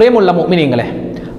പ്രിയമുള്ള മുഅ്മിനീങ്ങളെ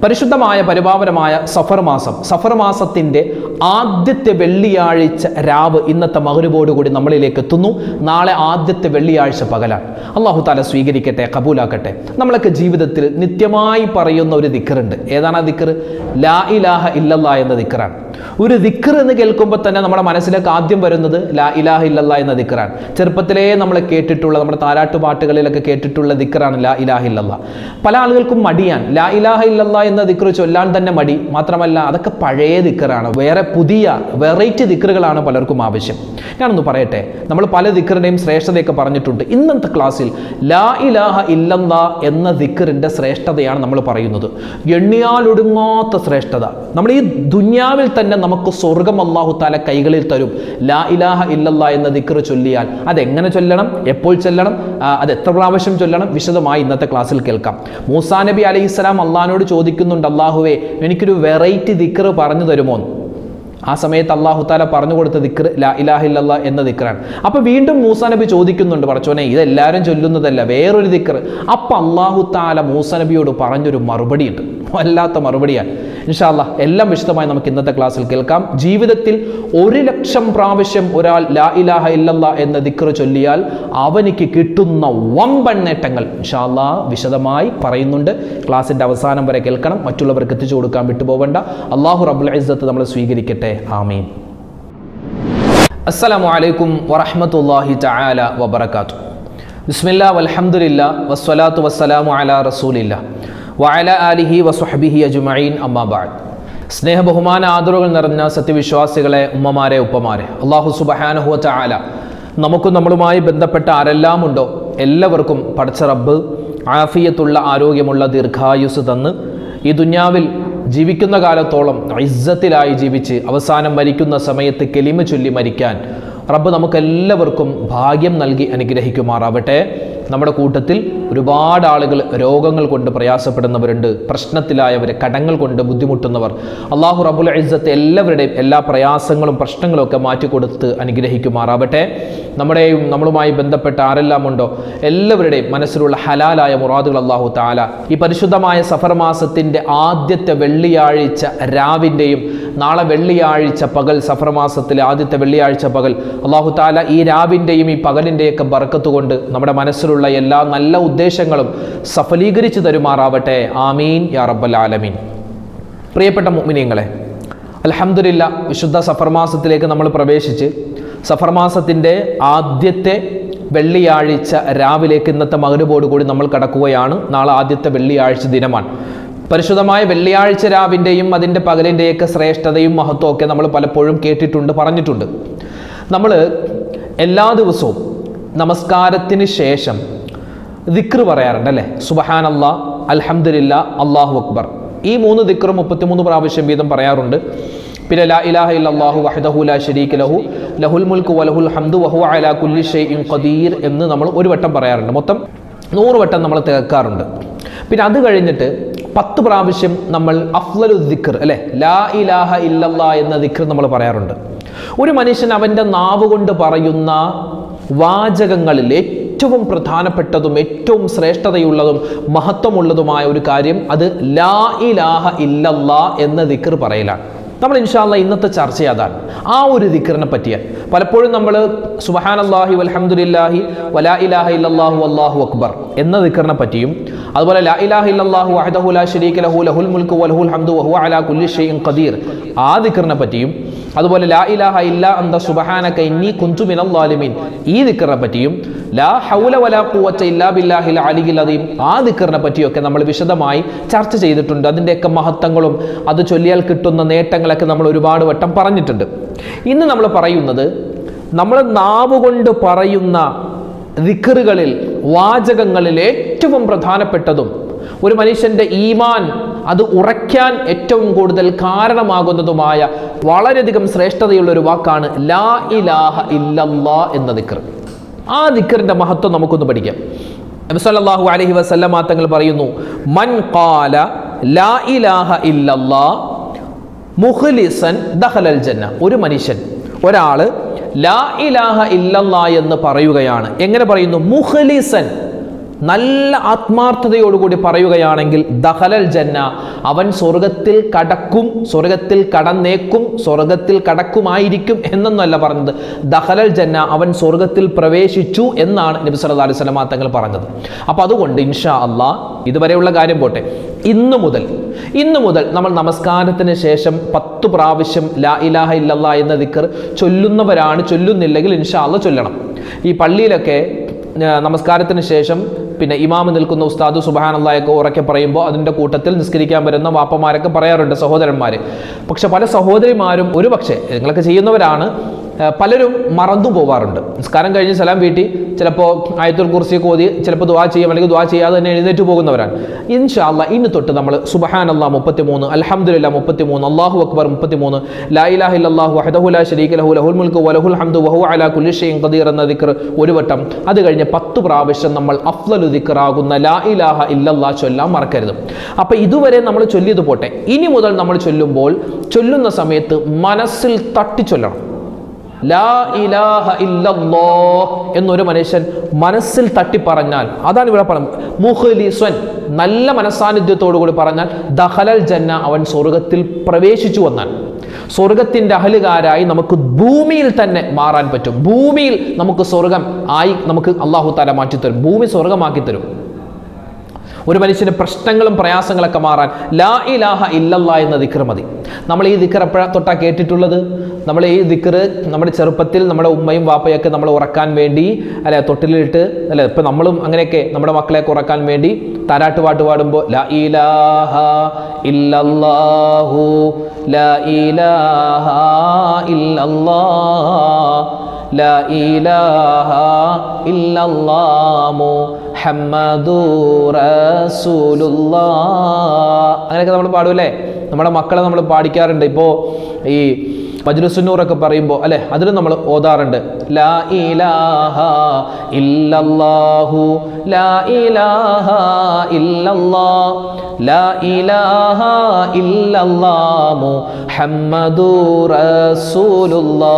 പരിശുദ്ധമായ പരിപാവനമായ സഫർ മാസം സഫർ മാസത്തിന്റെ ആദ്യത്തെ വെള്ളിയാഴ്ച രാവ് ഇന്നത്തെ മകരുവോടുകൂടി നമ്മളിലേക്ക് എത്തുന്നു. നാളെ ആദ്യത്തെ വെള്ളിയാഴ്ച പകലാണ്. അള്ളാഹു താല സ്വീകരിക്കട്ടെ കബൂലാക്കട്ടെ. നമ്മളൊക്കെ ജീവിതത്തിൽ നിത്യമായി പറയുന്ന ഒരു ദിക്കറുണ്ട് ഏതാണ് ആ ദിക്കർ ലാ ഇലാഹ ഇല്ലല്ലാ എന്ന ദിക്കറാണ് ഒരു ദിക്കർ എന്ന് കേൾക്കുമ്പോൾ തന്നെ നമ്മുടെ മനസ്സിലേക്ക് ആദ്യം വരുന്നത് ലാ ഇലാഹ ഇല്ലല്ലാ എന്ന ദിക്കറാണ് ചെറുപ്പത്തിലേ നമ്മൾ കേട്ടിട്ടുള്ള നമ്മുടെ താരാട്ട് പാട്ടുകളിലൊക്കെ കേട്ടിട്ടുള്ള ദിക്കറാണ് ലാ ഇലാഹ ഇല്ലല്ലാ. പല ആളുകൾക്കും മടിയാൻ ലാ ഇലാഹ ഇല്ലല്ലാ എന്ന ദിക്കർ ചൊല്ലാൻ തന്നെ മടി. മാത്രമല്ല അതൊക്കെ പഴയ ദിക്കറാണ് വേറെ പുതിയ വെറൈറ്റി ദിക്കറുകളാണ് പലർക്കും ആവശ്യം. ഞാനൊന്ന് പറയട്ടെ. നമ്മൾ പല ദിക്കറിന്റെയും ശ്രേഷ്ഠതയൊക്കെ പറഞ്ഞിട്ടുണ്ട്. ഇന്നത്തെ ക്ലാസ്സിൽ ലാ ഇലാഹ ഇല്ലല്ലാ എന്ന ദിക്കറിന്റെ ശ്രേഷ്ഠതയാണ് നമ്മൾ പറയുന്നത്. എണ്ണിയാലൊടുങ്ങാത്ത ശ്രേഷ്ഠത. നമ്മൾ ഈ ദുന്യാവിൽ തന്നെ നമുക്ക് സ്വർഗം അള്ളാഹു താല കൈകളിൽ തരും. ലാ ഇലാഹ ഇല്ലല്ല എന്ന ദിക്കർ ചൊല്ലിയാൽ അതെങ്ങനെ ചൊല്ലണം? എപ്പോൾ ചൊല്ലണം? അത് എത്ര പ്രാവശ്യം ചൊല്ലണം? വിശദമായി ഇന്നത്തെ ക്ലാസ്സിൽ കേൾക്കാം. മൂസാ നബി അലൈഹി സ്വലാം അള്ളഹാനോട് ചോദിക്കുന്നുണ്ട് അള്ളാഹുവേ എനിക്കൊരു വെറൈറ്റി ദിക്കർ പറഞ്ഞു തരുമോ? ആ സമയത്ത് അള്ളാഹു താല പറഞ്ഞു കൊടുത്ത ദിക്ർ ലാ ഇലാഹില്ല എന്ന ദിക്റാണ്. അപ്പൊ വീണ്ടും മൂസാ നബി ചോദിക്കുന്നുണ്ട് പറച്ചോനെ ഇതെല്ലാവരും ചൊല്ലുന്നതല്ല വേറൊരു ദിക്ർ. അപ്പൊ അള്ളാഹു താല മൂസാ നബിയോട് പറഞ്ഞൊരു മറുപടിയുണ്ട്. വല്ലാത്ത മറുപടിയാണ്. ഇൻഷാല്ല എല്ലാം വിശദമായി നമുക്ക് ഇന്നത്തെ ക്ലാസ്സിൽ കേൾക്കാം. ജീവിതത്തിൽ ഒരു ലക്ഷം പ്രാവശ്യം ഒരാൾ ലാ ഇലാഹ ഇല്ലല്ല എന്ന ദിക്ർ ചൊല്ലിയാൽ അവനിക്ക് കിട്ടുന്ന വമ്പൻ നേട്ടങ്ങൾ ഇൻഷാല്ല വിശദമായി പറയുന്നുണ്ട്. ക്ലാസ്സിന്റെ അവസാനം വരെ കേൾക്കണം. മറ്റുള്ളവർക്ക് എത്തിച്ചു കൊടുക്കാൻ വിട്ടുപോകണ്ട അള്ളാഹു റബുൽ ഇസ്സത്ത് നമ്മളെ സ്വീകരിക്കട്ടെ. ആമീൻ. അസ്സലാമു അലൈക്കും വറഹ്മത്തുള്ളാഹി തആല വബറകാത്തു ബിസ്മില്ലാ വൽഹംദുലില്ലാ വസ്സലാത്തു വസ്സലാമു അലാ റസൂലില്ലാ. വഅല ആലിഹി വസുഹബിഹി അജുമീൻ അമ്മാ ബഅദ്. സ്നേഹ ബഹുമാന ആദരവുകൾ നിറഞ്ഞ സത്യവിശ്വാസികളെ ഉമ്മമാരെ ഉപ്പമാരെ അള്ളാഹു സുബ്ഹാനഹു ചാല നമുക്കും നമ്മളുമായി ബന്ധപ്പെട്ട ആരെല്ലാം ഉണ്ടോ? എല്ലാവർക്കും പടച്ച റബ്ബ് ആഫിയത്തുള്ള ആരോഗ്യമുള്ള ദീർഘായുസ് തന്ന് ഈ ദുന്യാവിൽ ജീവിക്കുന്ന കാലത്തോളം ഇസ്സത്തിലായി ജീവിച്ച് അവസാനം മരിക്കുന്ന സമയത്ത് കെലിമ ചൊല്ലി മരിക്കാൻ റബ്ബ് നമുക്കെല്ലാവർക്കും ഭാഗ്യം നൽകി അനുഗ്രഹിക്കുമാറാവട്ടെ. നമ്മുടെ കൂട്ടത്തിൽ ഒരുപാട് ആളുകൾ രോഗങ്ങൾ കൊണ്ട് പ്രയാസപ്പെടുന്നവരുണ്ട് പ്രശ്നത്തിലായവർ കടങ്ങൾ കൊണ്ട് ബുദ്ധിമുട്ടുന്നവർ. അള്ളാഹു റബുൽ ഇസ്സത്ത് എല്ലാവരുടെയും എല്ലാ പ്രയാസങ്ങളും പ്രശ്നങ്ങളും ഒക്കെ മാറ്റിക്കൊടുത്ത് അനുഗ്രഹിക്കുമാറാവട്ടെ. നമ്മുടെയും നമ്മളുമായി ബന്ധപ്പെട്ട ആരെല്ലാം ഉണ്ടോ എല്ലാവരുടെയും മനസ്സിലുള്ള ഹലാലായ മുറാദുകൾ അള്ളാഹു താല ഈ പരിശുദ്ധമായ സഫർ മാസത്തിന്റെ ആദ്യത്തെ വെള്ളിയാഴ്ച രാവിന്റെയും നാളെ വെള്ളിയാഴ്ച പകൽ സഫർ മാസത്തിലെ ആദ്യത്തെ വെള്ളിയാഴ്ച പകൽ അള്ളാഹു താല ഈ രാവിന്റെയും ഈ പകലിന്റെയൊക്കെ ബർക്കത്ത് കൊണ്ട് നമ്മുടെ മനസ്സിലുള്ള എല്ലാ നല്ല ഉദ്ദേശങ്ങളും സഫലീകരിച്ചു തരുമാറാവട്ടെ. ആമീൻ. യാ റബ്ബൽ ആലമീൻ. പ്രിയപ്പെട്ട മുഅ്മിനീങ്ങളെ അലഹമുല്ല വിശുദ്ധ സഫർ മാസത്തിലേക്ക് നമ്മൾ പ്രവേശിച്ച് സഫർ മാസത്തിന്റെ ആദ്യത്തെ വെള്ളിയാഴ്ച രാവിലേക്ക് ഇന്നത്തെ മകരുപോട് കൂടി നമ്മൾ കടക്കുകയാണ്. നാളെ ആദ്യത്തെ വെള്ളിയാഴ്ച ദിനമാണ്. പരിശുദ്ധമായ വെള്ളിയാഴ്ച രാവിന്റെയും അതിന്റെ പകലിന്റെയൊക്കെ ശ്രേഷ്ഠതയും മഹത്വമൊക്കെ നമ്മൾ പലപ്പോഴും കേട്ടിട്ടുണ്ട് പറഞ്ഞിട്ടുണ്ട്. നമ്മൾ എല്ലാ ദിവസവും നമസ്കാരത്തിന് ശേഷം ദിക്ർ പറയാറുണ്ട് അല്ലേ? അള്ളാ അലഹമില്ല അള്ളാഹു അക്ബർ. ഈ മൂന്ന് ദിക്റും മുപ്പത്തിമൂന്ന് പ്രാവശ്യം വീതം പറയാറുണ്ട്. പിന്നെ ലാ ഇലാഹ ഇല്ലല്ലാഹു വഹ്ദഹു ലാ ശരീക ലഹു ലഹുൽ മുൽക്ക് വലഹുൽ ഹംദു വഹു അലാ കുല്ലി ഷൈഇൻ ഖദീർ എന്ന് നമ്മൾ ഒരു വട്ടം പറയാറുണ്ട്. മൊത്തം നൂറ് വട്ടം നമ്മൾ തേക്കാറുണ്ട് പിന്നെ അത് കഴിഞ്ഞിട്ട് പത്ത് പ്രാവശ്യം നമ്മൾ അഫ്ലലു ദിക്ർ അല്ലെ? ലാ ഇലാഹ ഇല്ലല്ലാ എന്ന ദിക്ർ നമ്മൾ പറയാറുണ്ട്. ഒരു മനുഷ്യൻ അവന്റെ നാവ് കൊണ്ട് പറയുന്ന വാചകങ്ങളിൽ ഏറ്റവും പ്രധാനപ്പെട്ടതും ഏറ്റവും ശ്രേഷ്ഠതയുള്ളതും മഹത്വമുള്ളതുമായ ഒരു കാര്യം അത് ലാ ഇലാഹ ഇല്ലല്ലാ എന്ന ദിക്കർ പറയലാണ്. നമ്മൾ ഇൻഷാല്ല ഇന്നത്തെ ചർച്ച അതാണ്. ആ ഒരു ദിക്കറിനെ പറ്റിയ. പലപ്പോഴും നമ്മൾ സുബഹാനല്ലാഹി വൽഹംദുലില്ലാഹി വലാ ഇലാഹ ഇല്ലാഹു അള്ളാഹു അക്ബർ എന്ന ദിക്കറിനെ പറ്റിയും അതുപോലെ ലാ ഇലാഹ ഇല്ലാഹു അഹദഹു ലാ ഷരീഖ് ലഹു ലഹുൽ മുൽക്ക് വലഹുൽ ഹംദു വഹു അലാ കുല്ലി ഷൈഇൻ ഖദീർ ആ ദിക്കറിനെ പറ്റിയും അതുപോലെ ലാ ഇലാഹ ഇല്ല അന്ത സുബഹാനക ഇന്നി കുന്തു മിനൽ ളാലിമീൻ ഈ ദിക്കറിനെ പറ്റിയും ലാ ഹൗല വലാ ഖുവത ഇല്ലാ ബില്ലാഹിൽ അലിയിൽ അദീം ആ ദിക്റിനെ പറ്റിയൊക്കെ നമ്മൾ വിശദമായി ചർച്ച ചെയ്തിട്ടുണ്ട്. അതിന്റെയൊക്കെ മഹത്വങ്ങളും അത് ചൊല്ലിയാൽ കിട്ടുന്ന നേട്ടങ്ങളൊക്കെ നമ്മൾ ഒരുപാട് വട്ടം പറഞ്ഞിട്ടുണ്ട്. ഇന്ന് നമ്മൾ പറയുന്നത് നമ്മൾ നാവ് കൊണ്ട് പറയുന്ന ദിക്കറുകളിൽ വാചകങ്ങളിൽ ഏറ്റവും പ്രധാനപ്പെട്ടതും ഒരു മനുഷ്യന്റെ ഈമാൻ അത് ഉറയ്ക്കാൻ ഏറ്റവും കൂടുതൽ കാരണമാകുന്നതുമായ വളരെയധികം ശ്രേഷ്ഠതയുള്ള ഒരു വാക്കാണ് ലാ ഇലാഹ ഇല്ലല്ലാ എന്ന ദിക്ർ. ആ ദിക്റിന്റെ മഹത്വം നമുക്കൊന്ന് പഠിക്കാം. നബി അലഹി വസല്ലമ തങ്ങൾ പറയുന്നു മൻ കാല ലാ ഇലാഹ ഇല്ലല്ലാ മുഖ്ലിസൻ ദഹലൽ ജന്ന. ഒരു മനുഷ്യൻ ഒരാൾ ലാ ഇലാഹ ഇല്ലല്ലാ എന്ന് പറയുകയാണ്. എങ്ങനെ പറയുന്നു? മുഖ്ലിസൻ. നല്ല ആത്മാർത്ഥതയോടുകൂടി പറയുകയാണെങ്കിൽ ദഹലൽ ജന്ന അവൻ സ്വർഗത്തിൽ കടക്കും സ്വർഗത്തിൽ കടന്നേക്കും സ്വർഗത്തിൽ കടക്കുമായിരിക്കും എന്നൊന്നല്ല പറഞ്ഞത്. ദഹലൽ ജന്ന അവൻ സ്വർഗത്തിൽ പ്രവേശിച്ചു എന്നാണ് നബി സല്ലല്ലാഹു അലൈഹി വസല്ലമ തങ്ങൾ പറഞ്ഞത്. അപ്പോൾ അതുകൊണ്ട് ഇൻഷാ അള്ളാ ഇതുവരെയുള്ള കാര്യം പോട്ടെ. ഇന്നു മുതൽ ഇന്നു മുതൽ നമ്മൾ നമസ്കാരത്തിന് ശേഷം പത്ത് പ്രാവശ്യം ലാ ഇലാഹ ഇല്ലല്ലാ എന്ന ദിക്കർ ചൊല്ലുന്നവരാണ് ചൊല്ലുന്നില്ലെങ്കിൽ ഇൻഷാ അള്ള ചൊല്ലണം. ഈ പള്ളിയിലൊക്കെ നമസ്കാരത്തിന് ശേഷം പിന്നെ ഇമാമ് നിൽക്കുന്ന ഉസ്താദ് സുബാനല്ലായൊക്കെ ഉറക്കെ പറയുമ്പോൾ അതിന്റെ കൂട്ടത്തിൽ നിസ്കരിക്കാൻ വരുന്ന വാപ്പമാരൊക്കെ പറയാറുണ്ട് സഹോദരന്മാർ. പക്ഷെ പല സഹോദരിമാരും ഒരു പക്ഷേ നിങ്ങളൊക്കെ ചെയ്യുന്നവരാണ്. പലരും മറന്നു പോവാറുണ്ട്. നിസ്കാരം കഴിഞ്ഞ് സലാം വീട്ടി ചിലപ്പോൾ ആയത്തുൽ കുറിച്ച് ഓതി ചിലപ്പോൾ ദുവാ ചെയ്യാം അല്ലെങ്കിൽ ദുവാ ചെയ്യാതെ തന്നെ എഴുന്നേറ്റ് പോകുന്നവരാണ്. ഇൻഷാല്ല ഇന്ന് തൊട്ട് നമ്മൾ സുബഹാൻ അല്ലാ മുപ്പത്തി മൂന്ന് അലഹമുല്ല മുപ്പത്തി മൂന്ന് അള്ളാഹു അക്ബർ മുപ്പത്തി മൂന്ന് ലായിലാഹി അല്ലാഹു അഹദഹു ലാ ശരീക ലഹു ലഹുൽ മുൽക്ക് വലഹുൽ ഹംദു വഹു അല കുല്ലി കദീർ എന്ന ദിക്കർ ഒരു വട്ടം. അത് കഴിഞ്ഞ് പത്ത് പ്രാവശ്യം നമ്മൾ അഫ്ലലു ദിക്കറാകുന്ന ലാ ഇലാഹ ഇല്ലല്ലാ ചൊല്ലാൻ മറക്കരുത്. അപ്പോൾ ഇതുവരെ നമ്മൾ ചൊല്ലിയത് പോട്ടെ. ഇനി മുതൽ നമ്മൾ ചൊല്ലുമ്പോൾ ചൊല്ലുന്ന സമയത്ത് മനസ്സിൽ തട്ടി ചൊല്ലണം ലാ ഇലാഹ ഇല്ലല്ലോ എന്നൊരു മനുഷ്യൻ മനസ്സിൽ തട്ടി പറഞ്ഞാൽ അതാണ് ഇവിടെ പറഞ്ഞത്. മുഹ്ലിസ്വൻ നല്ല മനസ്സാന്നിധ്യത്തോടു കൂടി പറഞ്ഞാൽ ദഹലൽ ജന്ന അവൻ സ്വർഗത്തിൽ പ്രവേശിച്ചു വന്നാൽ. സ്വർഗത്തിന്റെ അഹലുകാരായി നമുക്ക് ഭൂമിയിൽ തന്നെ മാറാൻ പറ്റും. ഭൂമിയിൽ നമുക്ക് സ്വർഗം ആയി നമുക്ക് അള്ളാഹു താല മാറ്റിത്തരും. ഭൂമി സ്വർഗമാക്കി തരും ഒരു മനുഷ്യന് പ്രശ്നങ്ങളും പ്രയാസങ്ങളൊക്കെ മാറാൻ ലാ ഇലാഹ ഇല്ലല്ലാ എന്ന ദിക്കർ മതി. നമ്മൾ ഈ ദിക്കർ എപ്പോഴാ തൊട്ടാ കേട്ടിട്ടുള്ളത്? നമ്മൾ ഈ ദിക്കർ നമ്മുടെ ചെറുപ്പത്തിൽ നമ്മുടെ ഉമ്മയും വാപ്പയൊക്കെ നമ്മൾ ഉറക്കാൻ വേണ്ടി അല്ലെ തൊട്ടിലിട്ട് അല്ലെ ഇപ്പം നമ്മളും അങ്ങനെയൊക്കെ നമ്മുടെ മക്കളെയൊക്കെ ഉറക്കാൻ വേണ്ടി താരാട്ട് പാട്ട് പാടുമ്പോൾ ലാ ഇലാഹ ഇല്ലല്ലാഹു ലാ ഇലാഹ ഇല്ലല്ലാഹ് لا إله إلا الله محمد رسول الله അങ്ങനെയൊക്കെ നമ്മൾ പാടൂല്ലേ നമ്മുടെ മക്കളെ നമ്മൾ പാടിക്കാറുണ്ട് ഇപ്പോൾ ഈ മജ്ലുസുന്നൂറൊക്കെ പറയുമ്പോൾ അല്ലെ? അതിലും നമ്മൾ ഓതാറുണ്ട്. ലാ ഇലാഹ ഇല്ലല്ലാഹു ലാ ഇലാഹ ഇല്ലല്ലാ ലാ ഇലാഹ ഇല്ലല്ലാ മുഹമ്മദു റസൂലുള്ളാ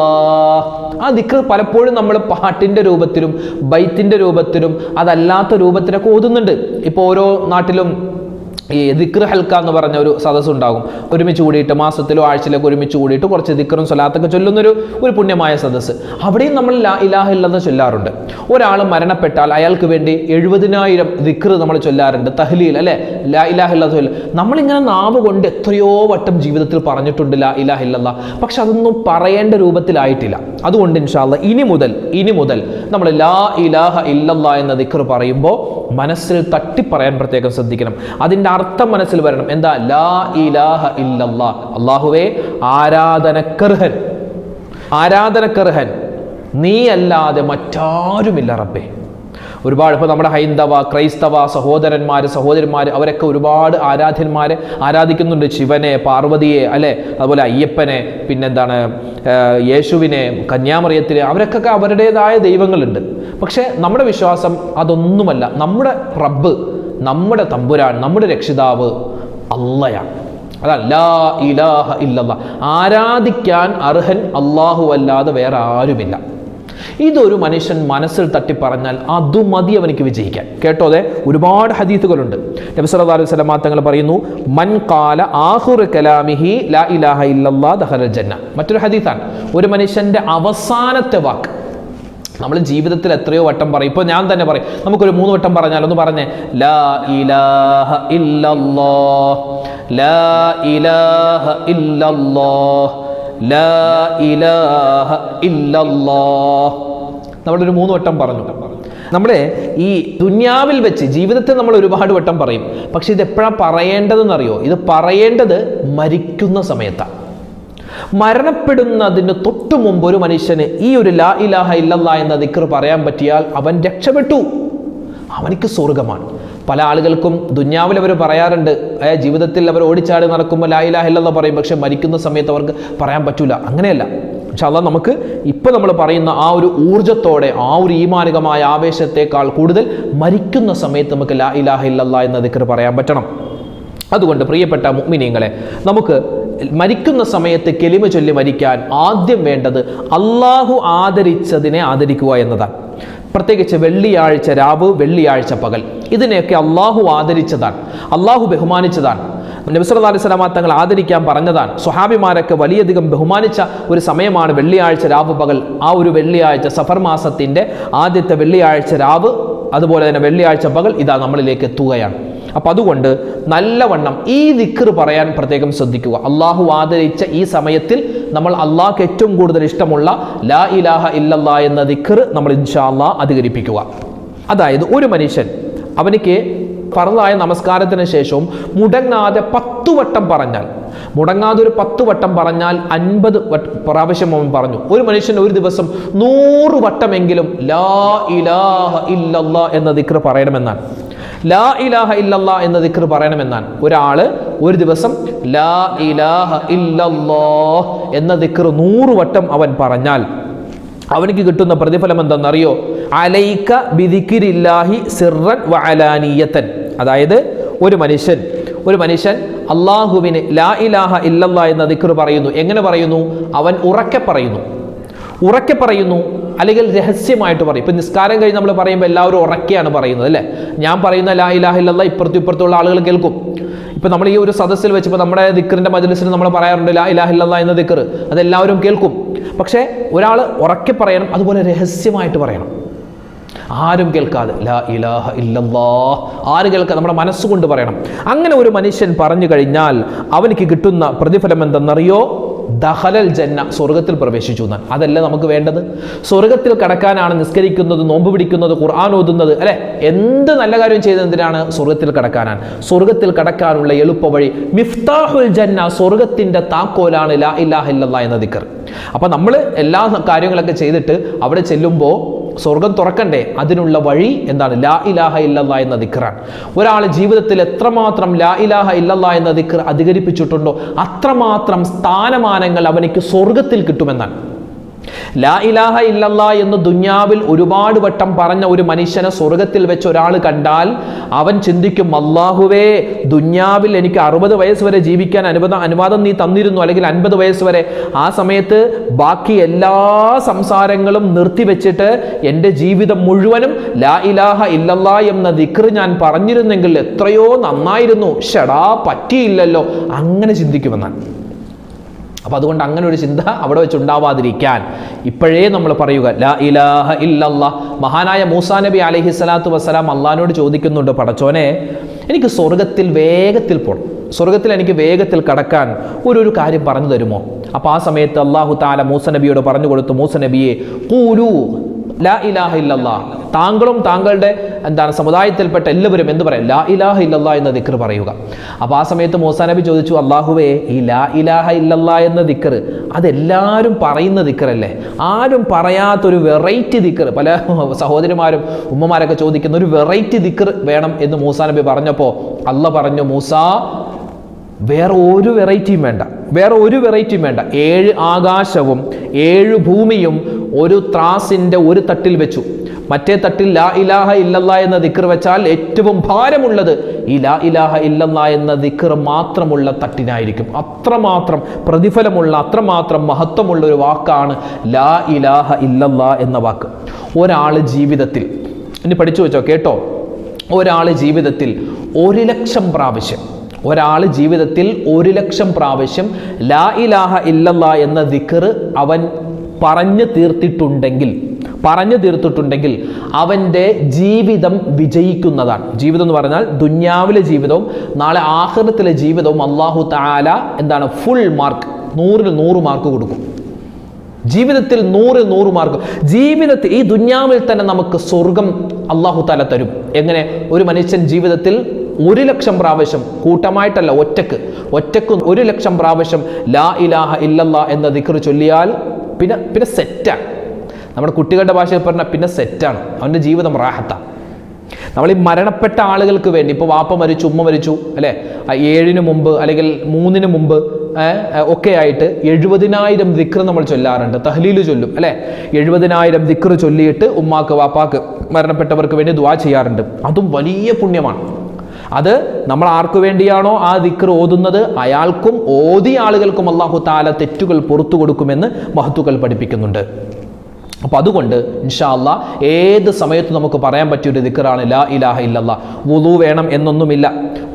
ആ ദിക്ക് പലപ്പോഴും നമ്മൾ പാട്ടിന്റെ രൂപത്തിലും ബൈത്തിന്റെ രൂപത്തിലും അതല്ലാത്ത രൂപത്തിലൊക്കെ ഓതുന്നുണ്ട്. ഇപ്പോൾ ഓരോ നാട്ടിലും ഈ ദിക്ർ ഹൽക്ക എന്ന് പറഞ്ഞ ഒരു സദസ് ഉണ്ടാകും ഒരുമിച്ച് കൂടിയിട്ട് മാസത്തിലോ ആഴ്ചയിലൊക്കെ ഒരുമിച്ച് കൂടിയിട്ട് കുറച്ച് ദിക്റും സ്വലാത്തൊക്കെ ചൊല്ലുന്നൊരു ഒരു പുണ്യമായ സദസ്സ്. അവിടെയും നമ്മൾ ലാ ഇലാഹില്ലെന്ന് ചൊല്ലാറുണ്ട്. ഒരാൾ മരണപ്പെട്ടാൽ അയാൾക്ക് വേണ്ടി എഴുപതിനായിരം ദിക്ർ നമ്മൾ ചൊല്ലാറുണ്ട്. തഹ്ലീൽ അല്ലേ? ലാ ഇലാഹില്ല ചൊല്ല. നമ്മളിങ്ങനെ നാവ് കൊണ്ട് എത്രയോ വട്ടം ജീവിതത്തിൽ പറഞ്ഞിട്ടുണ്ട് ലാ ഇലാഹില്ല പക്ഷെ അതൊന്നും പറയേണ്ട രൂപത്തിലായിട്ടില്ല. അതുകൊണ്ട് ഇൻഷാല്ല ഇനി മുതൽ ഇനി മുതൽ നമ്മൾ ലാ ഇലാഹ ഇല്ലല്ല എന്ന ദിക്ർ പറയുമ്പോൾ മനസ്സിൽ തട്ടിപ്പറയാൻ പ്രത്യേകം ശ്രദ്ധിക്കണം. അതിന്റെ അർത്ഥം മനസ്സിൽ വരണം. എന്താ? ലാ ഇലാഹ ഇല്ലല്ലാ. അള്ളാഹുവേ ആരാധനക്കർഹൻ. ആരാധനക്കർഹൻ. നീ അല്ലാതെ മറ്റാരുമില്ല റബ്ബേ. ഒരുപാട് ഇപ്പോൾ നമ്മുടെ ഹൈന്ദവ ക്രൈസ്തവ സഹോദരന്മാർ സഹോദരന്മാർ അവരൊക്കെ ഒരുപാട് ആരാധ്യന്മാരെ ആരാധിക്കുന്നുണ്ട്. ശിവനെ പാർവതിയെ അല്ലെ? അതുപോലെ അയ്യപ്പനെ പിന്നെന്താണ് യേശുവിനെ കന്യാമറിയത്തിനെ അവരൊക്കെ അവരുടേതായ ദൈവങ്ങളുണ്ട്. പക്ഷേ നമ്മുടെ വിശ്വാസം അതൊന്നുമല്ല. നമ്മുടെ റബ്ബ് നമ്മുടെ തമ്പുരാൻ നമ്മുടെ രക്ഷിതാവ് അള്ളയാണ്. അതല്ലാ ഇലാഹ ഇല്ലല്ലാ. ആരാധിക്കാൻ അർഹൻ അള്ളാഹു അല്ലാതെ വേറെ ആരുമില്ല. ഇതൊരു മനുഷ്യൻ മനസ്സിൽ തട്ടി പറഞ്ഞാൽ അതു മതി അവനിക്ക് വിജയിക്കാൻ. കേട്ടോ അതെ ഒരുപാട് ഹദീത്തുകളുണ്ട് നബി സല്ലല്ലാഹു അലൈഹി തങ്ങൾ പറയുന്നു മൻ ഖാല ആഖിറു കലാമിഹി ലാ ഇലാഹ ഇല്ലല്ലാ ദഖലൽ ജന്ന. മറ്റൊരു ഹദീത്താണ് ഒരു മനുഷ്യന്റെ അവസാനത്തെ വാക്ക്. നമ്മൾ ജീവിതത്തിൽ എത്രയോ വട്ടം പറയും. ഇപ്പോൾ ഞാൻ തന്നെ പറയും. നമുക്കൊരു മൂന്ന് വട്ടം പറഞ്ഞാൽ ഒന്ന് പറഞ്ഞേ. ലാ ഇലാഹ ഇല്ലല്ലോ ലാ ഇലാഹ ഇല്ലല്ലോ ലാ ഇലാഹ ഇല്ലല്ലോ നമ്മളൊരു മൂന്ന് വട്ടം പറഞ്ഞു. നമ്മുടെ ഈ ദുന്യാവിൽ വെച്ച് ജീവിതത്തിൽ നമ്മൾ ഒരുപാട് വട്ടം പറയും. പക്ഷെ ഇത് എപ്പോഴാണ് പറയേണ്ടതെന്നറിയോ? ഇത് പറയേണ്ടത് മരിക്കുന്ന സമയത്താണ് മരണപ്പെടുന്നതിന് തൊട്ടു മുമ്പ് ഒരു മനുഷ്യന് ഈ ഒരു ലാ ഇലാഹ ഇല്ലല്ല എന്ന ദിക്കർ പറയാൻ പറ്റിയാൽ അവൻ രക്ഷപ്പെട്ടു. അവനിക്ക് സ്വർഗമാണ് പല ആളുകൾക്കും ദുന്യാവിൽ അവർ പറയാറുണ്ട് ജീവിതത്തിൽ അവർ ഓടിച്ചാടി നടക്കുമ്പോൾ ലാ ഇലാഹ ഇല്ലല്ല പറയും പക്ഷെ മരിക്കുന്ന സമയത്ത് അവർക്ക് പറയാൻ പറ്റൂല. അങ്ങനെയല്ല. പക്ഷെ അതാ നമുക്ക് ഇപ്പോൾ നമ്മൾ പറയുന്ന ആ ഒരു ഊർജത്തോടെ ആ ഒരു ഈമാനികമായ ആവേശത്തെക്കാൾ കൂടുതൽ മരിക്കുന്ന സമയത്ത് നമുക്ക് ലാ ഇലാഹ ഇല്ലല്ല എന്ന ദിക്കർ പറയാൻ പറ്റണം. അതുകൊണ്ട് പ്രിയപ്പെട്ട മുഗ്മിനീങ്ങളെ നമുക്ക് മരിക്കുന്ന സമയത്ത് കെലിമ ചൊല്ലി മരിക്കാൻ ആദ്യം വേണ്ടത് അള്ളാഹു ആദരിച്ചതിനെ ആദരിക്കുക എന്നതാണ്. പ്രത്യേകിച്ച് വെള്ളിയാഴ്ച രാവ് വെള്ളിയാഴ്ച പകൽ ഇതിനെയൊക്കെ അള്ളാഹു ആദരിച്ചതാണ് അള്ളാഹു ബഹുമാനിച്ചതാണ്. നബിസ്വല്ലാ അലൈഹി തങ്ങൾ ആദരിക്കാൻ പറഞ്ഞതാണ്. സ്വഹാബിമാരൊക്കെ വലിയധികം ബഹുമാനിച്ച ഒരു സമയമാണ് വെള്ളിയാഴ്ച രാവ് പകൽ. ആ ഒരു വെള്ളിയാഴ്ച സഫർ മാസത്തിന്റെ ആദ്യത്തെ വെള്ളിയാഴ്ച രാവ് അതുപോലെ തന്നെ വെള്ളിയാഴ്ച പകൽ ഇതാ നമ്മളിലേക്ക് എത്തുകയാണ്. അപ്പം അതുകൊണ്ട് നല്ലവണ്ണം ഈ ദിക്ർ പറയാൻ പ്രത്യേകം ശ്രദ്ധിക്കുക. അള്ളാഹു ആദരിച്ച ഈ സമയത്തിൽ നമ്മൾ അള്ളാഹ്ക്ക് ഏറ്റവും കൂടുതൽ ഇഷ്ടമുള്ള ലാ ഇലാഹ ഇല്ലല്ലാ എന്ന ദിക്കർ നമ്മൾ ഇൻഷാ അള്ളാഹ് അധികരിപ്പിക്കുക. അതായത് ഒരു മനുഷ്യൻ അവനിക്ക് ഫറലായ നമസ്കാരത്തിന് ശേഷവും മുടങ്ങാതെ പത്തു വട്ടം പറഞ്ഞാൽ മുടങ്ങാതെ ഒരു പത്ത് വട്ടം പറഞ്ഞാൽ അൻപത് പ്രാവശ്യം അവൻ പറഞ്ഞു. ഒരു മനുഷ്യൻ ഒരു ദിവസം നൂറ് വട്ടമെങ്കിലും ലാ ഇലാഹ ഇല്ലല്ലാ എന്ന ദിക്ർ പറയണമെന്നാണ് ലാ ഇലാഹ ഇല്ലല്ല എന്ന ദിക്ർ പറയണമെന്നാണ് ഒരാൾ ഒരു ദിവസം ലാ ഇലാഹ ഇല്ലല്ലാ എന്ന ദിക്ർ നൂറ് വട്ടം അവൻ പറഞ്ഞാൽ അവനിക്ക് കിട്ടുന്ന പ്രതിഫലം എന്തെന്നറിയോ? അലൈക്ക ബിദിക്കിരില്ലാഹി സിറൻ വഅലാനിയത്തൻ അതായത് ഒരു മനുഷ്യൻ ഒരു മനുഷ്യൻ അള്ളാഹുവിന് ലാ ഇലാഹ ഇല്ലല്ല എന്ന ദിക്കർ പറയുന്നു. എങ്ങനെ പറയുന്നു? അവൻ ഉറക്കെ പറയുന്നു. ഉറക്കെ പറയുന്നു അല്ലെങ്കിൽ രഹസ്യമായിട്ട് പറയും. ഇപ്പം നിസ്കാരം കഴിഞ്ഞ് നമ്മൾ പറയുമ്പോൾ എല്ലാവരും ഉറക്കെയാണ് പറയുന്നത് അല്ലേ? ഞാൻ പറയുന്ന ലാ ഇലാഹ ഇല്ലല്ല ഇപ്പുറത്തും ഇപ്പുറത്തുള്ള ആളുകൾ കേൾക്കും. ഇപ്പം നമ്മൾ ഈ ഒരു സദസ്സിൽ വെച്ചപ്പോൾ നമ്മുടെ ദിക്കറിന്റെ മജലിസിന് നമ്മൾ പറയാറുണ്ട് ലാ ഇലാഹ ഇല്ലല്ല എന്ന ദിക്കർ അതെല്ലാവരും കേൾക്കും. പക്ഷേ ഒരാൾ ഉറക്കെ പറയണം അതുപോലെ രഹസ്യമായിട്ട് പറയണം. ആരും കേൾക്കാതെ ലാ ഇലാഹ ഇല്ലല്ലാ ആര് കേൾക്കാതെ നമ്മുടെ മനസ്സുകൊണ്ട് പറയണം. അങ്ങനെ ഒരു മനുഷ്യൻ പറഞ്ഞു കഴിഞ്ഞാൽ അവനിക്ക് കിട്ടുന്ന പ്രതിഫലം എന്തെന്നറിയോ? ദഹലൽ ജന്ന സ്വർഗത്തിൽ പ്രവേശിച്ചു എന്നാൽ അതല്ല നമുക്ക് വേണ്ടത്? സ്വർഗത്തിൽ കടക്കാനാണ് നിസ്കരിക്കുന്നത് നോമ്പ് പിടിക്കുന്നത് ഖുർആൻ ഓതുന്നത് അല്ലെ? എന്ത് നല്ല കാര്യം ചെയ്തത് എന്തിനാണ്? സ്വർഗത്തിൽ കടക്കാനാണ്. സ്വർഗത്തിൽ കടക്കാനുള്ള എളുപ്പ വഴി മിഫ്താഹുൽ ജന്ന സ്വർഗത്തിന്റെ താക്കോലാണ് ലാ ഇലാഹ ഇല്ലല്ലാഹ് എന്ന ദിക്കർ. അപ്പൊ നമ്മൾ എല്ലാ കാര്യങ്ങളൊക്കെ ചെയ്തിട്ട് അവിടെ ചെല്ലുമ്പോൾ സ്വർഗം തുറക്കണ്ടേ? അതിനുള്ള വഴി എന്താണ്? ലാ ഇലാഹ ഇല്ലല്ലാ എന്ന ദിക്റാണ് ഒരാൾ ജീവിതത്തിൽ എത്രമാത്രം ലാ ഇലാഹ ഇല്ലല്ലാ എന്ന ദിക്ർ അധികരിപ്പിച്ചിട്ടുണ്ടോ? അത്രമാത്രം സ്ഥാനമാനങ്ങൾ അവനിക്ക് സ്വർഗത്തിൽ കിട്ടുമെന്നാണ്. ലാ ഇലാഹ ഇല്ലല്ല എന്ന് ദുന്യാവിൽ ഒരുപാട് വട്ടം പറഞ്ഞ ഒരു മനുഷ്യനെ സ്വർഗത്തിൽ വെച്ച് ഒരാൾ കണ്ടാൽ അവൻ ചിന്തിക്കും അള്ളാഹുവേ ദുന്യാവിൽ എനിക്ക് അറുപത് വയസ്സ് വരെ ജീവിക്കാൻ അനുവാദം അനുവാദം നീ തന്നിരുന്നു. അല്ലെങ്കിൽ അൻപത് വയസ്സ് വരെ. ആ സമയത്ത് ബാക്കി എല്ലാ സംസാരങ്ങളും നിർത്തിവെച്ചിട്ട് എന്റെ ജീവിതം മുഴുവനും ലാ ഇലാഹ ഇല്ലല്ല എന്ന ദിക്ർ ഞാൻ പറഞ്ഞിരുന്നെങ്കിൽ എത്രയോ നന്നായിരുന്നു. ഷടാ പറ്റിയില്ലല്ലോ. അങ്ങനെ ചിന്തിക്കുമെന്നാണ്. അപ്പോൾ അതുകൊണ്ട് അങ്ങനെ ഒരു ചിന്ത അവിടെ വെച്ച് ഉണ്ടാവാതിരിക്കാൻ ഇപ്പോഴേ നമ്മൾ പറയുക ലാ ഇലാഹ ഇല്ലല്ലാ. മഹാനായ മൂസാ നബി അലഹി സ്വലാത്തു വസ്സലാം അള്ളഹാനോട് ചോദിക്കുന്നുണ്ട് പടച്ചോനെ എനിക്ക് സ്വർഗത്തിൽ വേഗത്തിൽ പോകണം സ്വർഗത്തിൽ എനിക്ക് വേഗത്തിൽ കടക്കാൻ ഒരു ഒരു കാര്യം പറഞ്ഞു തരുമോ? അപ്പോൾ ആ സമയത്ത് അള്ളാഹു താല മൂസ നബിയോട് പറഞ്ഞു കൊടുത്തു മൂസ നബിയെ കൂലു ലാ ഇലാഹ ഇല്ലല്ലാ. താങ്കളും താങ്കളുടെ എന്താണ് സമുദായത്തിൽപ്പെട്ട എല്ലാവരും എന്ത് പറയാം. ലാ ഇലാഹ ഇല്ലല്ലാ എന്ന ദിക്കർ പറയുക. അപ്പോൾ ആ സമയത്ത് മൂസാ നബി ചോദിച്ചു അള്ളാഹുവേ ഈ ലാ ഇലാഹ ഇല്ലല്ലാ എന്ന ദിക്കർ അതെല്ലാവരും പറയുന്ന ദിക്റല്ലേ? ആരും പറയാത്തൊരു വെറൈറ്റി ദിക്കർ പല സഹോദരിമാരും ഉമ്മമാരൊക്കെ ചോദിക്കുന്ന ഒരു വെറൈറ്റി ദിക്കർ വേണം എന്ന് മൂസാ നബി പറഞ്ഞപ്പോൾ അള്ള പറഞ്ഞു മൂസാ വേറെ ഒരു വെറൈറ്റിയും വേണ്ട. വേറെ ഒരു വെറൈറ്റിയും വേണ്ട. ഏഴ് ആകാശവും ഏഴ് ഭൂമിയും ഒരു ത്രാസിന്റെ ഒരു തട്ടിൽ വെച്ചു. മറ്റേ തട്ടിൽ ലാ ഇലാഹ ഇല്ലല്ല എന്ന ദിക്കർ വെച്ചാൽ ഏറ്റവും ഭാരമുള്ളത് ഈ ലാ ഇലാഹ ഇല്ലല്ല എന്ന ദിക്കർ മാത്രമുള്ള തട്ടിനായിരിക്കും. അത്രമാത്രം പ്രതിഫലമുള്ള അത്രമാത്രം മഹത്വമുള്ള ഒരു വാക്കാണ് ലാ ഇലാഹ ഇല്ലല്ല എന്ന വാക്ക്. ഒരാൾ ജീവിതത്തിൽ ഇനി പഠിച്ചു വെച്ചോ കേട്ടോ? ഒരാൾ ജീവിതത്തിൽ ഒരു ലക്ഷം പ്രാവശ്യം ഒരാൾ ജീവിതത്തിൽ ഒരു ലക്ഷം പ്രാവശ്യം ലാ ഇലാഹ ഇല്ലല്ല എന്ന ദിക്ർ അവൻ പറഞ്ഞു തീർത്തിട്ടുണ്ടെങ്കിൽ പറഞ്ഞു തീർത്തിട്ടുണ്ടെങ്കിൽ അവന്റെ ജീവിതം വിജയിക്കുന്നതാണ്. ജീവിതം എന്ന് പറഞ്ഞാൽ ദുന്യാവിലെ ജീവിതവും നാളെ ആഹൃതത്തിലെ ജീവിതവും അള്ളാഹു താല എന്താണ് ഫുൾ മാർക്ക് നൂറിൽ നൂറ് മാർക്ക് കൊടുക്കും. ജീവിതത്തിൽ നൂറ് നൂറ് മാർക്ക് ജീവിതത്തിൽ ഈ ദുന്യാവിൽ തന്നെ നമുക്ക് സ്വർഗം അള്ളാഹു താല തരും. എങ്ങനെ? ഒരു മനുഷ്യൻ ജീവിതത്തിൽ ഒരു ലക്ഷം പ്രാവശ്യം കൂട്ടമായിട്ടല്ല ഒറ്റയ്ക്ക്. ഒറ്റയ്ക്ക് ഒരു ലക്ഷം പ്രാവശ്യം ലാ ഇലാഹ ഇല്ലല്ല എന്ന ദിക്കർ ചൊല്ലിയാൽ പിന്നെ പിന്നെ സെറ്റാണ്. നമ്മുടെ കുട്ടികളുടെ ഭാഷയിൽ പറഞ്ഞാൽ പിന്നെ സെറ്റാണ്. അവന്റെ ജീവിതം റാഹത്താണ് നമ്മൾ ഈ മരണപ്പെട്ട ആളുകൾക്ക് വേണ്ടി ഇപ്പോൾ വാപ്പ മരിച്ചു ഉമ്മ മരിച്ചു അല്ലേ? ഏഴിന് മുമ്പ് അല്ലെങ്കിൽ മൂന്നിന് മുമ്പ് ഒക്കെ ആയിട്ട് എഴുപതിനായിരം ദിക്ർ നമ്മൾ ചൊല്ലാറുണ്ട്. തഹ്ലീൽ ചൊല്ലും അല്ലേ? എഴുപതിനായിരം ദിക്ർ ചൊല്ലിയിട്ട് ഉമ്മാക്ക് വാപ്പാക്ക് മരണപ്പെട്ടവർക്ക് വേണ്ടി ദുവാ ചെയ്യാറുണ്ട്. അതും വലിയ പുണ്യമാണ്. അത് നമ്മൾ ആർക്കു വേണ്ടിയാണോ ആ ദിക്ർ ഓതുന്നത്? അയാൾക്കും ഓതിയ ആളുകൾക്കും അള്ളാഹു താല തെറ്റുകൾ പുറത്തു കൊടുക്കുമെന്ന് മഹത്തുക്കൾ പഠിപ്പിക്കുന്നുണ്ട്. അപ്പോൾ അതുകൊണ്ട് ഇൻഷാ അല്ലാ ഏത് സമയത്തും നമുക്ക് പറയാൻ പറ്റിയൊരു ദിക്കറാണ് ലാ ഇലാഹ ഇല്ലല്ല. വുളു വേണം എന്നൊന്നുമില്ല.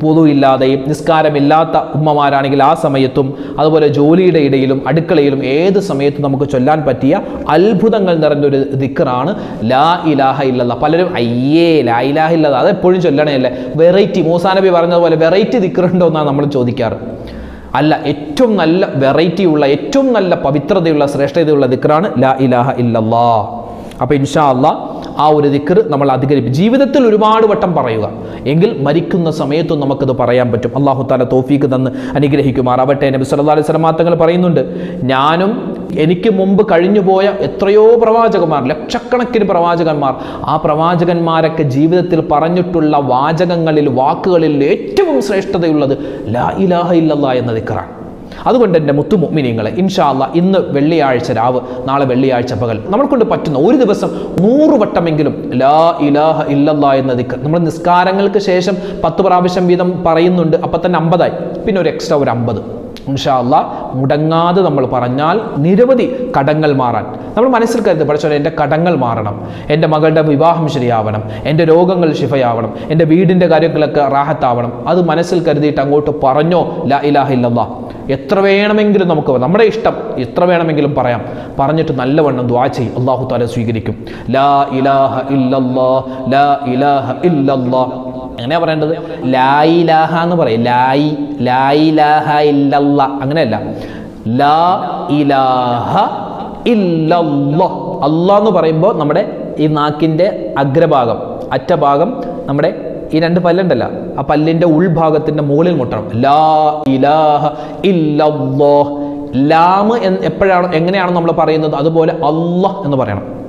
വുളു ഇല്ലാതെയും നിസ്കാരമില്ലാത്ത ഉമ്മമാരാണെങ്കിൽ ആ സമയത്തും അതുപോലെ ജോലിയുടെ ഇടയിലും അടുക്കളയിലും ഏത് സമയത്തും നമുക്ക് ചൊല്ലാൻ പറ്റിയ അത്ഭുതങ്ങൾ നിറഞ്ഞൊരു ദിക്കറാണ് ലാ ഇലാഹ ഇല്ലല്ല. പലരും അയ്യേ ലാ ഇലാഹ ഇല്ലല്ലാ. അതെപ്പോഴും ചൊല്ലണേ അല്ലേ വെറൈറ്റി മൂസാനബി പറഞ്ഞതുപോലെ വെറൈറ്റി ദിക്കറുണ്ടോ എന്നാണ് നമ്മൾ ചോദിക്കാറ്. അല്ല ഏറ്റവും നല്ല വെറൈറ്റി ഉള്ള ഏറ്റവും നല്ല പവിത്രതയുള്ള ശ്രേഷ്ഠതയുള്ള ദിക്റാണ് ലാ ഇലാഹ ഇല്ലല്ലാ. അപ്പോൾ ഇൻഷാ അല്ലാ ആ ഒരു ദിക്കർ നമ്മൾ അധികരിപ്പിക്കും. ജീവിതത്തിൽ ഒരുപാട് വട്ടം പറയുക. എങ്കിൽ മരിക്കുന്ന സമയത്തും നമുക്കത് പറയാൻ പറ്റും. അള്ളാഹു താല തോഫീക്ക് തന്ന് അനുഗ്രഹിക്കുമാറാവട്ടെ. നബി സല്ലാ അലൈഹി വസല്ലം തങ്ങൾ പറയുന്നുണ്ട്. ഞാനും എനിക്ക് മുമ്പ് കഴിഞ്ഞുപോയ എത്രയോ പ്രവാചകന്മാർ ലക്ഷക്കണക്കിന് പ്രവാചകന്മാർ ആ പ്രവാചകന്മാരൊക്കെ ജീവിതത്തിൽ പറഞ്ഞിട്ടുള്ള വാചകങ്ങളിൽ വാക്കുകളിൽ ഏറ്റവും ശ്രേഷ്ഠതയുള്ളത് ലാ ഇലാഹ ഇല്ലല്ല എന്ന ദിക്റാണ് അതുകൊണ്ട് എന്റെ മുത്തു ഇൻഷാ അല്ലാ ഇന്ന് വെള്ളിയാഴ്ച രാവ് നാളെ വെള്ളിയാഴ്ച പകൽ നമ്മൾക്കൊണ്ട് പറ്റുന്ന ഒരു ദിവസം നൂറ് വട്ടമെങ്കിലും ലാ ഇലാഹ ഇല്ലല്ല എന്ന ദിക്ർ നമ്മൾ നിസ്കാരങ്ങൾക്ക് ശേഷം പത്ത് പ്രാവശ്യം വീതം പറയുന്നുണ്ട് അപ്പം തന്നെ അമ്പതായി. പിന്നെ ഒരു എക്സ്ട്രാ ഒരു അമ്പത്. ഇൻഷാ അല്ലാ മുടങ്ങാതെ നമ്മൾ പറഞ്ഞാൽ നിരവധി കടങ്ങൾ മാറാൻ. നമ്മൾ മനസ്സിൽ കരുത് പഠിച്ചോ എന്റെ കടങ്ങൾ മാറണം എന്റെ മകളുടെ വിവാഹം ശരിയാവണം എന്റെ രോഗങ്ങൾ ശിഫയാവണം എന്റെ വീടിന്റെ കാര്യങ്ങളൊക്കെ റാഹത്താവണം. അത് മനസ്സിൽ കരുതിയിട്ട് അങ്ങോട്ട് പറഞ്ഞോ ലാ ഇലാഹ എത്ര വേണമെങ്കിലും നമുക്ക് നമ്മുടെ ഇഷ്ടം എത്ര വേണമെങ്കിലും പറയാം. പറഞ്ഞിട്ട് നല്ലവണ്ണം ദ്വാ ചെയ്യും. അള്ളാഹു താല സ്വീകരിക്കും. ലാ ഇലാഹ ഇല്ലല്ലാ ലാ ഇലാഹ ഇല്ലല്ലാ. എങ്ങനെയാ പറയേണ്ടത്? ലായിലാഹ എന്ന് പറയും. ലായി ലായിലാഹ ഇല്ലല്ല. അങ്ങനെയല്ല. ലാ ഇലാഹ ഇല്ലല്ല. അല്ല എന്ന് പറയുമ്പോൾ നമ്മുടെ ഈ നാക്കിന്റെ അഗ്രഭാഗം അറ്റഭാഗം നമ്മുടെ ഈ രണ്ട് പല്ലുണ്ടല്ല. ആ പല്ലിന്റെ ഉൾഭാഗത്തിന്റെ മുകളിൽ മുട്ടണം. ലാ ഇലാഹ ഇല്ലല്ലോ. ലാമ് എപ്പോഴാണ് എങ്ങനെയാണ് നമ്മൾ പറയുന്നത്? അതുപോലെ അള്ളാഹ് എന്ന് പറയണം.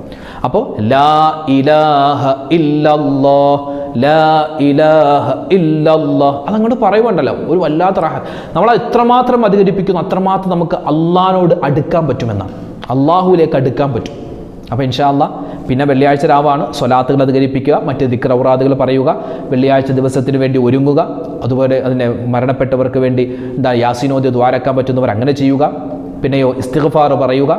അപ്പോൾ ലാ ഇലാഹ ഇല്ലല്ലോ. ലാ ഇലാഹ ഇല്ലല്ലോ അതങ്ങോട്ട് പറയുവണ്ടല്ലോ. ഒരു വല്ലാത്ത റാഹ നമ്മളെ എത്രമാത്രം അധികരിപ്പിക്കുന്നു അത്രമാത്രം നമുക്ക് അള്ളാഹിനോട് അടുക്കാൻ പറ്റുമെന്നാണ് അള്ളാഹുവിലേക്ക് അടുക്കാൻ പറ്റും. അപ്പോൾ ഇൻഷാ അല്ലാ പിന്നെ വെള്ളിയാഴ്ച രാവാണ്. സ്വലാത്തുകൾ അധികരിപ്പിക്കുക മറ്റ് ദിക്രൗറാദുകൾ പറയുക വെള്ളിയാഴ്ച ദിവസത്തിന് വേണ്ടി ഒരുങ്ങുക അതുപോലെ അതിനെ മരണപ്പെട്ടവർക്ക് വേണ്ടി എന്താ യാസിനോദ്യ ദ്വാരക്കാൻ പറ്റുന്നവർ അങ്ങനെ ചെയ്യുക പിന്നെയോ ഇസ്തിഗ്ഫാർ പറയുക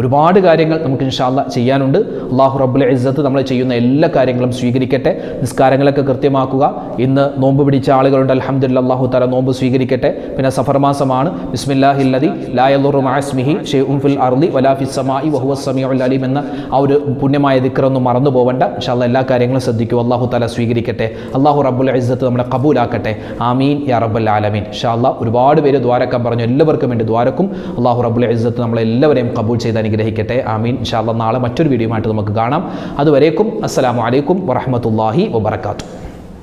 ഒരുപാട് കാര്യങ്ങൾ നമുക്ക് ഇൻഷാല്ല ചെയ്യാനുണ്ട്. അള്ളാഹു റബ്ബുൽ ഇസ്സത്ത് നമ്മൾ ചെയ്യുന്ന എല്ലാ കാര്യങ്ങളും സ്വീകരിക്കട്ടെ. നിസ്കാരങ്ങളൊക്കെ കൃത്യമാക്കുക. ഇന്ന് നോമ്പ് പിടിച്ച ആളുകളുണ്ട്. അലഹമ്മദില്ല അള്ളാഹു തല നോമ്പ് സ്വീകരിക്കട്ടെ. പിന്നെ സഫർ മാസമാണ്. ബിസ്മില്ലാഹില്ലതി ലായലുറുമാസ്മിഹി ഷെയ്ഉം ഫിൽ അർലി വലാഫി സമായി അലീം എന്ന ആ ഒരു പുണ്യമായ ദിക്കറൊന്നും മറന്നു പോകണ്ട ഇൻഷാല്ല എല്ലാ കാര്യങ്ങളും ശ്രദ്ധിക്കുക അള്ളാഹു തല സ്വീകരിക്കട്ടെ. അള്ളാഹു റബ്ബുൽ ഇസ്സത്ത് നമ്മളെ കബൂലാക്കട്ടെ. ആമീൻ യാ റബ്ബൽ ആലമീൻ. ഇൻഷാല്ല ഒരുപാട് പേര് ദ്വാരക്കാൻ പറഞ്ഞു. എല്ലാവർക്കും വേണ്ടി ദ്വാരക്കും. അള്ളാഹു റബ്ബുൽ ഇസ്സത്ത് നമ്മളെല്ലാവരെയും കബൂൽ ചെയ്ത് അനുഗ്രഹിക്കട്ടെ. ആമീൻ. ഇൻഷാല്ല നാളെ മറ്റൊരു വീഡിയോ ആയിട്ട് നമുക്ക് കാണാം. അതുവരേക്കും അസ്സലാമു അലൈക്കും വറഹമത്തല്ലാഹി വബർക്കാത്തു